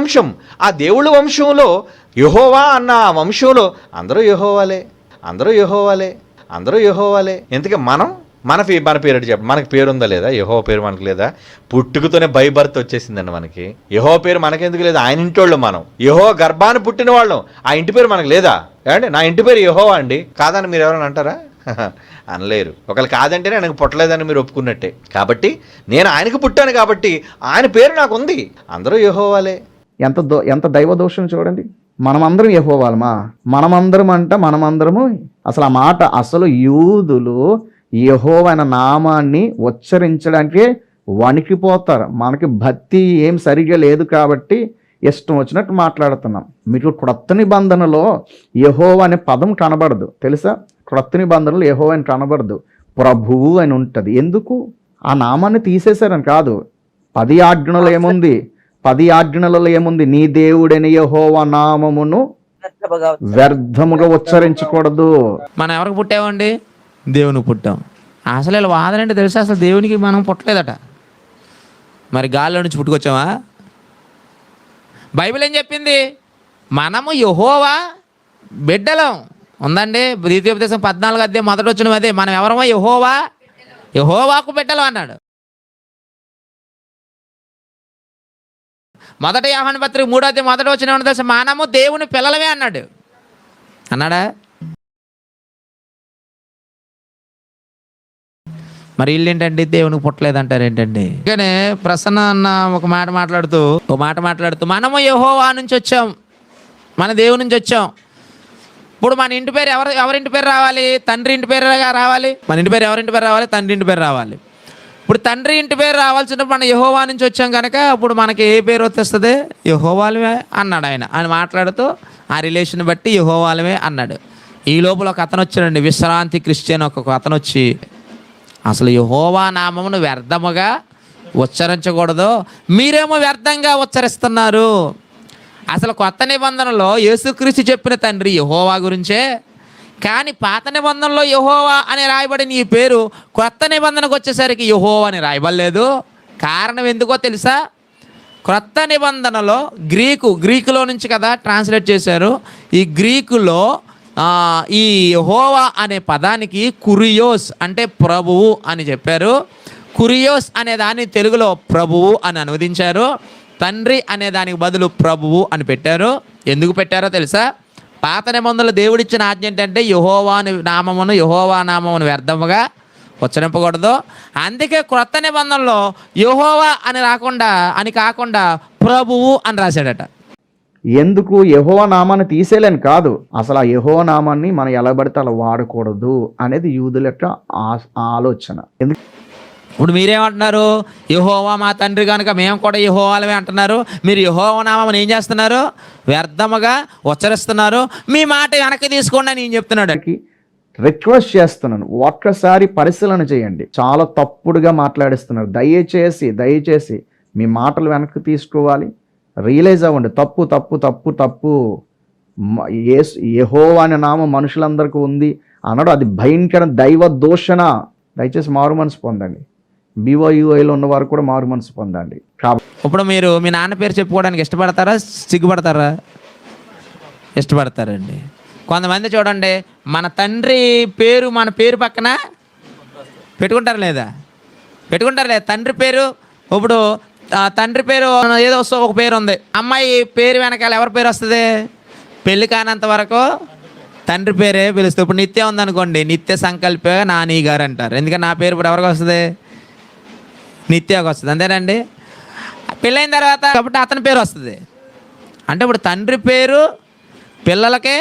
వంశం. ఆ దేవుళ్ళ వంశంలో యహోవా అన్న ఆ వంశంలో అందరూ యహోవాలే అందరూ యహోవాలే అందరూ యహోవాలే. ఎందుకే మనం మన పే మన పేరు చెప్ప మనకి పేరు ఉందా లేదా? యహో పేరు మనకు లేదా? పుట్టుకతోనే బై బర్త్ వచ్చేసిందండి మనకి. యహో పేరు మనకెందుకు లేదు? ఆయన ఇంటోళ్ళు మనం. యహో గర్భాన్ని పుట్టిన వాళ్ళం. ఆ ఇంటి పేరు మనకు లేదా? ఏమండి? నా ఇంటి పేరు యహో అండి. కాదని మీరు ఎవరైనా అంటారా? అనలేరు. ఒకళ్ళు కాదంటేనే ఆయనకు పుట్టలేదని మీరు ఒప్పుకున్నట్టే. కాబట్టి నేను ఆయనకు పుట్టాను కాబట్టి ఆయన పేరు నాకు ఉంది. అందరూ యహోవాలే. ఎంత దో ఎంత దైవ దోషం చూడండి. మనమందరం యహోవాలమా? మనమందరం అంట మనమందరము అసలు ఆ మాట అసలు యూదులు యహోవైన నామాన్ని ఉచ్చరించడానికి వణికిపోతారు. మనకి భక్తి ఏం సరిగా లేదు కాబట్టి ఇష్టం వచ్చినట్టు మాట్లాడుతున్నాం. మీకు క్రొత్త నిబంధనలో యహోవ అనే పదం కనబడదు. తెలుసా? క్రొత్త నిబంధనలు యహోవ అని కనబడదు. ప్రభువు అని ఉంటుంది. ఎందుకు? ఆ నామాన్ని తీసేశారని కాదు. పది ఆజ్ఞలు ఏముంది? పది ఆజ్ఞలలో ఏముంది? నీ దేవుడని యహోవ నామమును వ్యర్థముగా ఉచ్చరించకూడదు. మనం ఎవరికి పుట్టామండి? దేవునికి పుట్టాం. అసలు ఇలా వాదన అంటే తెలుసా? అసలు దేవునికి మనం పుట్టలేదట. మరి గాల్లో నుంచి పుట్టుకొచ్చామా? బైబిల్ ఏం చెప్పింది? మనము యహోవా బిడ్డలం. ఉందండి? ద్వితీయోపదేశం పద్నాలుగు అదే మొదట వచ్చిన అదే. మనం ఎవరమో యహోవా యహోవాకు బిడ్డలం అన్నాడు. మొదట యాహన్ పత్రిక మూడో అధ్యాయం మొదట వచ్చిన తెలుసా? మనము దేవుని పిల్లలమే అన్నాడు. అన్నాడా? మరి వీళ్ళు ఏంటండి దేవునికి పుట్టలేదు అంటారు ఏంటండి? కానీ ప్రసన్న అన్న ఒక మాట మాట్లాడుతూ ఒక మాట మాట్లాడుతూ మనము యహోవా నుంచి వచ్చాం. మన దేవుని నుంచి వచ్చాం. ఇప్పుడు మన ఇంటి పేరు ఎవరు ఎవరింటి పేరు రావాలి? తండ్రి ఇంటి పేరుగా రావాలి? మన ఇంటి పేరు ఎవరింటి పేరు రావాలి? తండ్రి ఇంటి పేరు రావాలి. ఇప్పుడు తండ్రి ఇంటి పేరు రావాల్సినప్పుడు మన యహోవా నుంచి వచ్చాం కనుక ఇప్పుడు మనకి ఏ పేరు వచ్చేస్తుంది? యహోవాలమే అన్నాడు ఆయన. ఆయన మాట్లాడుతూ ఆ రిలేషన్ బట్టి యహోవాలమే అన్నాడు. ఈ లోపల ఒక అతను వచ్చాడండి విశ్రాంతి క్రిస్టియన్ ఒక అతను వచ్చి అసలు యహోవా నామమును వ్యర్థముగా ఉచ్చరించకూడదు మీరేమో వ్యర్థంగా ఉచ్చరిస్తున్నారు. అసలు కొత్త నిబంధనలో యేసుక్రీస్తు చెప్పిన తండ్రి యహోవా గురించే కానీ పాత నిబంధనలో యహోవా అని రాయబడిన ఈ పేరు కొత్త నిబంధనకు వచ్చేసరికి యహోవా అని రాయబడలేదు. కారణం ఎందుకో తెలుసా? క్రొత్త నిబంధనలో గ్రీకు గ్రీకులో నుంచి కదా ట్రాన్స్లేట్ చేశారు. ఈ గ్రీకులో ఈ యెహోవా అనే పదానికి కురియోస్ అంటే ప్రభువు అని చెప్పారు. కురియోస్ అనే దాన్ని తెలుగులో ప్రభువు అని అనువదించారు. తండ్రి అనే దానికి బదులు ప్రభువు అని పెట్టారు. ఎందుకు పెట్టారో తెలుసా? పాత నిబంధనలు దేవుడిచ్చిన ఆజ్ఞ ఏంటంటే యహోవాని నామమును యహోవా నామమును వ్యర్థముగా ఉచ్చరింపకూడదు. అందుకే క్రొత్త నిబంధనలో యహోవా అని రాకుండా అని కాకుండా ప్రభువు అని రాశాడట. ఎందుకు? యహోవ నామాన్ని తీసేయలేని కాదు. అసలు ఆ యహోవ నామాన్ని మనం ఎలా పడితే అలా వాడకూడదు అనేది యూదుల యొక్క ఆలోచన. ఎందుకు? ఇప్పుడు మీరేమంటున్నారు? యహోవా మా తండ్రి కనుక మేము కూడా యహోవాలమే అంటున్నారు. మీరు యహోవా నామం ఏం చేస్తున్నారు? వ్యర్థముగా ఉచ్చరిస్తున్నారు. మీ మాట వెనక్కి తీసుకోండి అని నేను చెప్తున్నాడు? రిక్వెస్ట్ చేస్తున్నాను. ఒక్కసారి పరిశీలన చేయండి. చాలా తప్పుడుగా మాట్లాడిస్తున్నారు. దయచేసి దయచేసి మీ మాటలు వెనక్కి తీసుకోవాలి. రియలైజ్ అవ్వండి. తప్పు తప్పు తప్పు తప్పు. మ- యేసు అనే నామం మనుషులందరికీ ఉంది అన్నాడు. అది భయంకర దైవ దోషణ. దయచేసి మారు మనసు పొందండి. బీఓయూఐలో ఉన్న వారు కూడా మారు మనసు పొందండి. కాబట్టి ఇప్పుడు మీరు మీ నాన్న పేరు చెప్పుకోవడానికి ఇష్టపడతారా? సిగ్గుపడతారా? ఇష్టపడతారండి. కొంతమంది చూడండి మన తండ్రి పేరు మన పేరు పక్కన పెట్టుకుంటారు లేదా? పెట్టుకుంటారు లేదా? తండ్రి పేరు ఇప్పుడు తండ్రి పేరు ఏదో వస్తూ ఒక పేరు ఉంది. అమ్మాయి పేరు వెనకాల ఎవరి పేరు వస్తుంది? పెళ్ళి కానంత వరకు తండ్రి పేరే పిలుస్తుంది. ఇప్పుడు నిత్య ఉందనుకోండి నిత్య సంకల్ప నాని గారు అంటారు. ఎందుకంటే నా పేరు ఇప్పుడు ఎవరికి వస్తుంది? నిత్యకు వస్తుంది. అంతేనండి? పెళ్ళైన తర్వాత కాబట్టి అతని పేరు వస్తుంది. అంటే ఇప్పుడు తండ్రి పేరు పిల్లలకే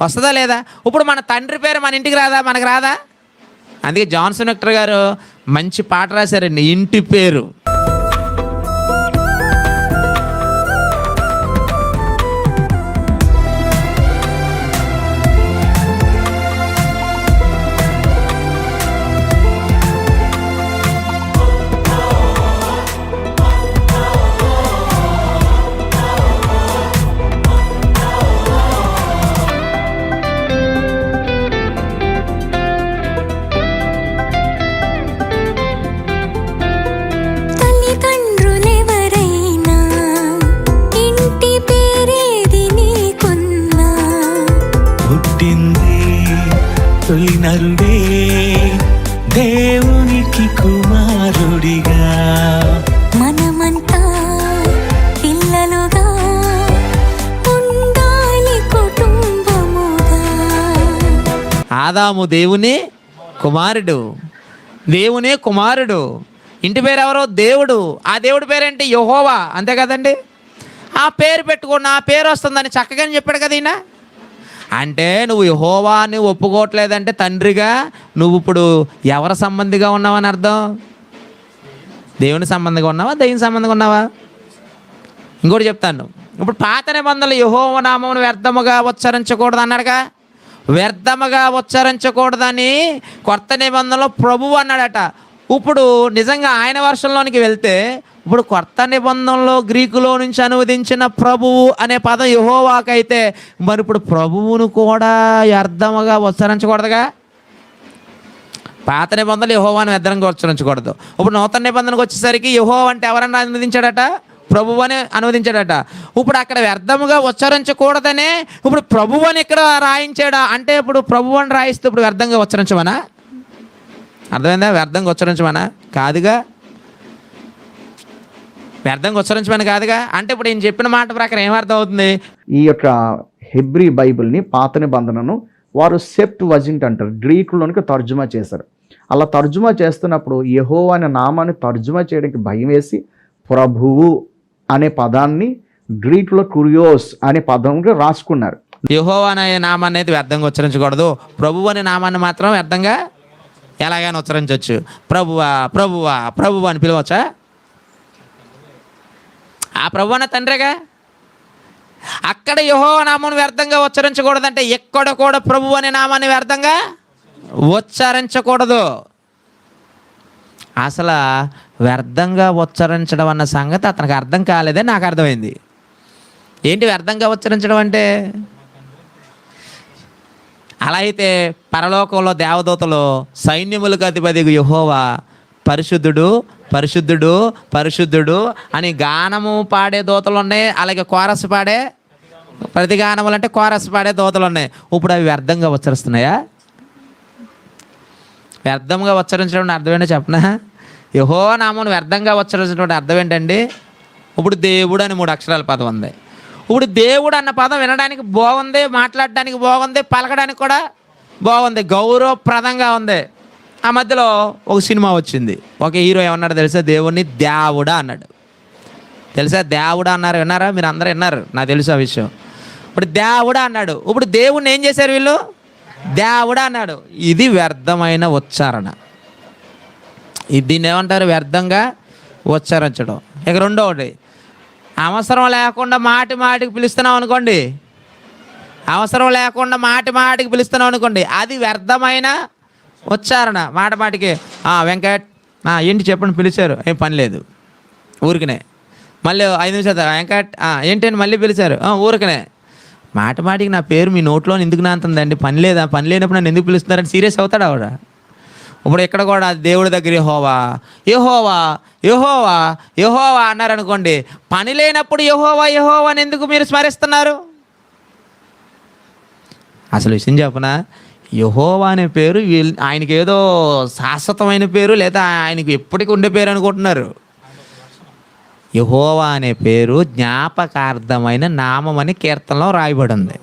వస్తుందా లేదా? ఇప్పుడు మన తండ్రి పేరు మన ఇంటికి రాదా? మనకు రాదా? అందుకే జాన్సన్ విక్టర్ గారు మంచి పాట రాశారండి ఇంటి పేరు. ఆదాము దేవుని కుమారుడు. దేవుని కుమారుడు. ఇంటి పేరు ఎవరో దేవుడు. ఆ దేవుడి పేరేంటి? యహోవా. అంతే కదండి? ఆ పేరు పెట్టుకున్న ఆ పేరు వస్తుందని చక్కగానే చెప్పాడు కదా ఈయన. అంటే నువ్వు యహోవాని ఒప్పుకోవట్లేదంటే తండ్రిగా నువ్వు ఇప్పుడు ఎవరి సంబంధిగా ఉన్నావని అర్థం? దేవుని సంబంధంగా ఉన్నావా? దేవుని సంబంధంగా ఉన్నావా? ఇంకోటి చెప్తాను. ఇప్పుడు పాత నిబంధనలు యహోవ నామమును వ్యర్థముగా ఉచ్చరించకూడదు అన్నాడుగా. వ్యర్థముగా ఉచ్చరించకూడదని కొత్త నిబంధనలో ప్రభువు అన్నాడట. ఇప్పుడు నిజంగా ఆయన వర్షంలోనికి వెళ్తే ఇప్పుడు కొత్త నిబంధనలో గ్రీకులో నుంచి అనువదించిన ప్రభువు అనే పదం యహోవాకైతే మరి ఇప్పుడు ప్రభువును కూడా వ్యర్థముగా ఉచ్చరించకూడదుగా? పాత నిబంధనలు యహోవాను వ్యర్థంగా ఉచ్చరించకూడదు. ఇప్పుడు నూతన నిబంధనకు వచ్చేసరికి యహో అంటే ఎవరన్నా అనువదించాడట? ప్రభువు అని అనువదించాడట. ఇప్పుడు అక్కడ వ్యర్థముగా ఉచ్చరించకూడదనే ఇప్పుడు ప్రభువు అని ఇక్కడ రాయించాడా? అంటే ఇప్పుడు ప్రభువు అని రాయిస్తే ఇప్పుడు వ్యర్థంగా ఉచ్చరించమనా? అర్థమైందా? వ్యర్థంగా ఉచ్చరించమనా? కాదుగా. వ్యర్థంగా ఉచ్చరించమని కాదుగా. అంటే ఇప్పుడు నేను చెప్పిన మాట ప్రకారం ఏమర్థం అవుతుంది? ఈ యొక్క హెబ్రీ బైబిల్ని పాత నిబంధనను వారు సెప్ట్ వజింట్ అంటారు. గ్రీకులోనికి తర్జుమా చేశారు. అలా తర్జుమా చేస్తున్నప్పుడు యహో అనే నామాన్ని తర్జుమా చేయడానికి భయం వేసి ప్రభువు అనే పదాన్ని గ్రీట్లో కురియోస్ అనే పదంగా రాసుకున్నారు. యహోవా అనే నామాన్ని అయితే వ్యర్థంగా ఉచ్చరించకూడదు. ప్రభు అనే నామాన్ని మాత్రం వ్యర్థంగా ఎలాగైనా ఉచ్చరించవచ్చు ప్రభువా ప్రభువా ప్రభువా అని పిలవచ్చా? ఆ ప్రభు అన్న తండ్రిగా? అక్కడ యహో నామం వ్యర్థంగా ఉచ్చరించకూడదంటే ఎక్కడ కూడా ప్రభు అనే నామాన్ని వ్యర్థంగా ఉచ్చరించకూడదు. అసలు వ్యర్థంగా ఉచ్చరించడం అన్న సంగతి అతనికి అర్థం కాలేదే నాకు అర్థమైంది. ఏంటి వ్యర్థంగా ఉచ్చరించడం అంటే? అలా అయితే పరలోకంలో దేవదూతలు సైన్యములకు అధిపతి యహోవా పరిశుద్ధుడు పరిశుద్ధుడు పరిశుద్ధుడు అని గానము పాడే దూతలు ఉన్నాయి అలాగే కోరస్ పాడే ప్రతి గానములు అంటే కోరస్ పాడే దూతలు ఉన్నాయి ఇప్పుడు అవి వ్యర్థంగా ఉచ్చరిస్తున్నాయా? వ్యర్థంగా ఉచ్చరించడం అంటే అర్థం ఏంటో చెప్పనా? యహో నామం వ్యర్థంగా ఉచ్చరించడం అర్థం ఏంటండి? ఇప్పుడు దేవుడు అని మూడు అక్షరాల పదం ఉంది. ఇప్పుడు దేవుడు అన్న పదం వినడానికి బాగుంది మాట్లాడడానికి బాగుంది పలకడానికి కూడా బాగుంది గౌరవప్రదంగా ఉంది. ఆ మధ్యలో ఒక సినిమా వచ్చింది. ఒక హీరో ఏమన్నాడు తెలుసా? దేవుణ్ణి దేవుడా అన్నాడు. తెలుసా? దేవుడా అన్నారు. విన్నారా? మీరు అందరూ విన్నారు. నాకు తెలుసు ఆ విషయం. ఇప్పుడు దేవుడా అన్నాడు. ఇప్పుడు దేవుణ్ణి ఏం చేశారు వీళ్ళు? దేవుడు అన్నాడు ఇది వ్యర్థమైన ఉచ్చారణ. దీన్ని ఏమంటారు? వ్యర్థంగా ఉచ్చరించడం. ఇక రెండవది అవసరం లేకుండా మాటి మాటికి పిలుస్తున్నాం అనుకోండి. అవసరం లేకుండా మాటి మాటికి పిలుస్తున్నాం అనుకోండి అది వ్యర్థమైన ఉచ్చారణ. మాట మాటికి వెంకట వెంకట్ ఏంటి చెప్పండి పిలిచారు. ఏం పని లేదు. ఊరికనే. మళ్ళీ ఐదు నిమిషాలు వెంకట వెంకట్ ఏంటి అని మళ్ళీ పిలిచారు. ఊరికనే. మాట మాటికి నా పేరు మీ నోట్లో ఎందుకు నాంతుందండి పని లేదా? పని లేనప్పుడు నన్ను ఎందుకు పిలుస్తున్నారని సీరియస్ అవుతాడు ఆవిడ ఇప్పుడు ఇక్కడ కూడా దేవుడి దగ్గర యహోవా యహోవా యహోవా యహోవా అన్నారు అనుకోండి పని లేనప్పుడు యహోవా యహోవా అని ఎందుకు మీరు స్మరిస్తున్నారు? అసలు విషయం చెప్పనా? యహోవా అనే పేరు ఆయనకి ఏదో శాశ్వతమైన పేరు లేదా ఆయనకి ఎప్పటికీ ఉండే పేరు అనుకుంటున్నారు. యహోవా అనే పేరు జ్ఞాపకార్థమైన నామం అని కీర్తనలో రాయబడి ఉంది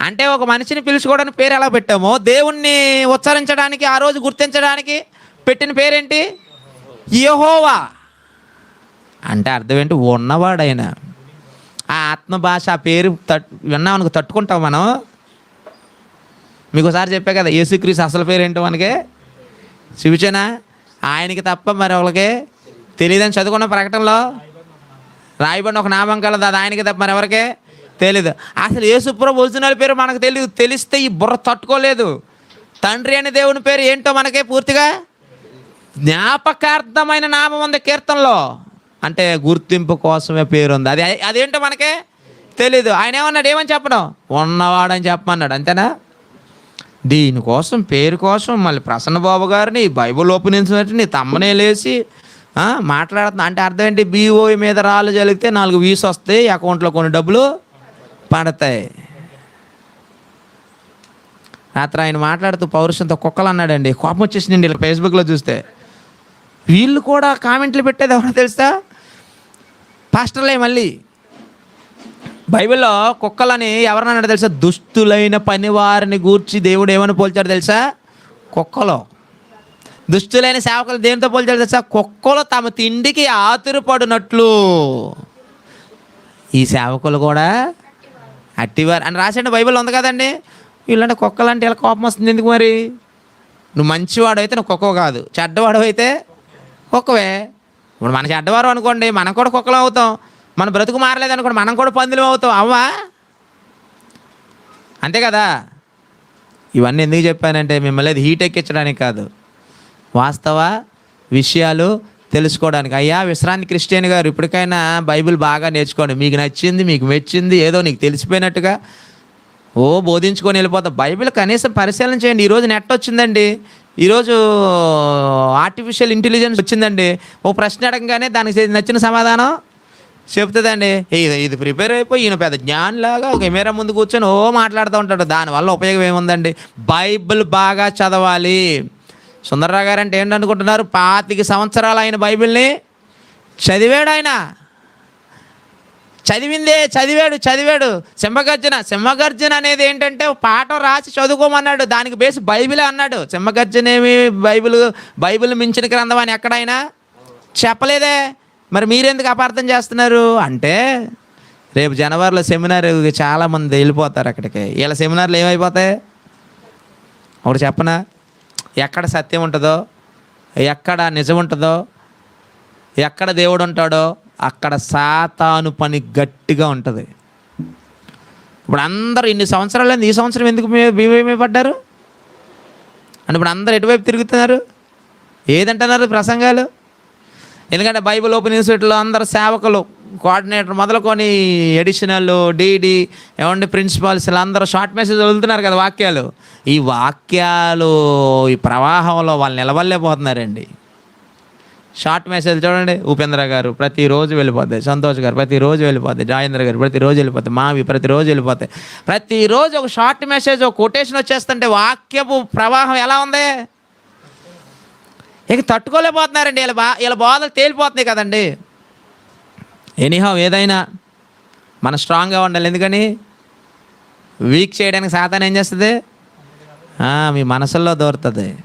అంటే ఒక మనిషిని పిలుచుకోవడానికి పేరు ఎలా పెట్టామో? దేవుణ్ణి ఉచ్చరించడానికి ఆ రోజు గుర్తించడానికి పెట్టిన పేరేంటి? యహోవా. అంటే అర్థం ఏంటి? ఉన్నవాడైన. ఆ ఆత్మ భాష ఆ పేరు తట్టు విన్నామనుకు తట్టుకుంటాం మనం. మీకు ఒకసారి చెప్పా కదా యేసుక్రీస్తు అసలు పేరు మనకి? శివచన ఆయనకి తప్ప మరి ఒకరికి తెలియదని చదువుకున్న ప్రకటనలో? రాయబడిన ఒక నామం కలదు అది ఆయనకి తప్ప మరి ఎవరికి తెలీదు. అసలు యేసుప్రభు ఒరిజినల్ పేరు మనకు తెలియదు తెలిస్తే ఈ బుర్ర తట్టుకోలేదు. తండ్రి అనే దేవుని పేరు ఏంటో మనకే పూర్తిగా జ్ఞాపకార్థమైన నామం ఉంది కీర్తనలో. అంటే గుర్తింపు కోసమే పేరు ఉంది అది అదేంటో మనకే తెలీదు. ఆయన ఏమన్నాడు? ఏమని చెప్పడం? ఉన్నవాడని చెప్పమన్నాడు. అంతేనా? దీనికోసం పేరు కోసం మళ్ళీ ప్రసన్న బాబు గారిని బైబుల్ ఓపెన్ నీ తమ్మనే లేచి మాట్లాడుతున్నా. అంటే అర్థం ఏంటి? బీఓ మీద రాళ్ళు జరిగితే నాలుగు వీస్ వస్తాయి అకౌంట్లో కొన్ని డబ్బులు పడతాయి. రాత్రి ఆయన మాట్లాడుతూ పౌరుషంతో కుక్కలు అన్నాడండి. కోపం వచ్చేసిందండి ఇలా ఫేస్బుక్లో చూస్తే. వీళ్ళు కూడా కామెంట్లు పెట్టేది ఎవరో తెలుసా? పాస్టర్లే మళ్ళీ. బైబిల్లో కుక్కలని ఎవరన్నా తెలుసా? దుస్తులైన పనివారిని గూర్చి దేవుడు ఏమని పోల్చాడు తెలుసా? కుక్కలో. దుస్తులైన సేవకులు దేనితో పోల్చాడు తెలుసా? కుక్కలు తమ తిండికి ఆతురపడినట్లు. ఈ సేవకులు కూడా అట్టివారు. అని రాసండి బైబిల్ ఉంది కదండి? వీళ్ళంటే కుక్కలు అంటే ఇలా కోపం వస్తుంది ఎందుకు మరి? నువ్వు మంచివాడు అయితే నువ్వు కుక్క కాదు. చెడ్డవాడు అయితే కుక్కవే. ఇప్పుడు మన చెడ్డవారు అనుకోండి మనం కూడా కుక్కలం అవుతాం. మన బ్రతుకు మారలేదు అనుకోండి మనం కూడా పందులు అవుతాం. అవ్వా? అంతే కదా? ఇవన్నీ ఎందుకు చెప్పానంటే మిమ్మల్ని అది హీట్ ఎక్కించడానికి కాదు. వాస్తవ విషయాలు తెలుసుకోవడానికి. అయ్యా విశ్రాంతి క్రిస్టియన్ గారు ఇప్పటికైనా బైబిల్ బాగా నేర్చుకోండి. మీకు నచ్చింది మీకు మెచ్చింది ఏదో నీకు తెలిసిపోయినట్టుగా. ఓ బోధించుకొని వెళ్ళిపోతా. బైబిల్ కనీసం పరిశీలన చేయండి. ఈరోజు నెట్ వచ్చిందండి. ఈరోజు ఆర్టిఫిషియల్ ఇంటెలిజెన్స్ వచ్చిందండి. ఓ ప్రశ్న అడగగానే దానికి నచ్చిన సమాధానం చెప్తుందండి. ఇది ఇది ప్రిపేర్ అయిపోయి ఈయన పెద్ద జ్ఞానిలాగా కెమెరా ముందు కూర్చొని ఓ మాట్లాడుతూ ఉంటాడు. దానివల్ల ఉపయోగం ఏముందండి? బైబిల్ బాగా చదవాలి. సుందర్రావు గారు అంటే ఏంటనుకుంటున్నారు పాతిక సంవత్సరాలు ఆయన బైబిల్ని చదివాడు ఆయన. చదివిందే చదివాడు చదివాడు. సింహగర్జన సింహగర్జన అనేది ఏంటంటే ఒక పాఠం రాసి చదువుకోమన్నాడు. దానికి బేస్ బైబిలే అన్నాడు. సింహగర్జన ఏమి బైబిల్ బైబిల్ మించిన గ్రంథం అని ఎక్కడైనా చెప్పలేదే. మరి మీరెందుకు అపార్థం చేస్తున్నారు? అంటే రేపు జనవరిలో సెమినార్ చాలామంది వెళ్ళిపోతారు అక్కడికి. వీళ్ళ సెమినార్లు ఏమైపోతాయి? ఒకటి చెప్పనా? ఎక్కడ సత్యం ఉంటుందో ఎక్కడ నిజం ఉంటుందో ఎక్కడ దేవుడు ఉంటాడో అక్కడ సాతాను పని గట్టిగా ఉంటుంది. ఇప్పుడు అందరూ ఇన్ని సంవత్సరాలు ఈ సంవత్సరం ఎందుకు మేమే పడ్డారు? అంటే ఇప్పుడు అందరు ఎటువైపు తిరుగుతున్నారు? ఏదంటున్నారు ప్రసంగాలు? ఎందుకంటే బైబిల్ ఓపెన్ ఇన్స్టిట్యూట్లో అందరు సేవకులు. కోఆర్డినేటర్ మొదలుకొని ఎడిషనల్ డీడీ ఏమండి ప్రిన్సిపాల్స్ ఇలా అందరూ షార్ట్ మెసేజ్ వదులుతున్నారు కదా వాక్యాలు. ఈ వాక్యాలు ఈ ప్రవాహంలో వాళ్ళు నిలవలేకపోతున్నారండి షార్ట్ మెసేజ్ చూడండి ఉపేంద్ర గారు ప్రతిరోజు వెళ్ళిపోతాయి సంతోష్ గారు ప్రతిరోజు వెళ్ళిపోతాయి జాయేంద్ర గారు ప్రతిరోజు వెళ్ళిపోతాయి మావి ప్రతిరోజు వెళ్ళిపోతాయి. ప్రతిరోజు ఒక షార్ట్ మెసేజ్ ఒక కొటేషన్ వచ్చేస్తుంటే వాక్యపు ప్రవాహం ఎలా ఉంది? ఇక తట్టుకోలేకపోతున్నారండి వీళ్ళ బా వీళ్ళ బాధలు తేలిపోతున్నాయి కదండి. ఎనీహౌ ఏదైనా మన స్ట్రాంగ్గా ఉండాలి. ఎందుకని? వీక్ చేయడానికి సాతాన్ ఏం చేస్తుంది? మీ మనసుల్లో దోరుతుంది.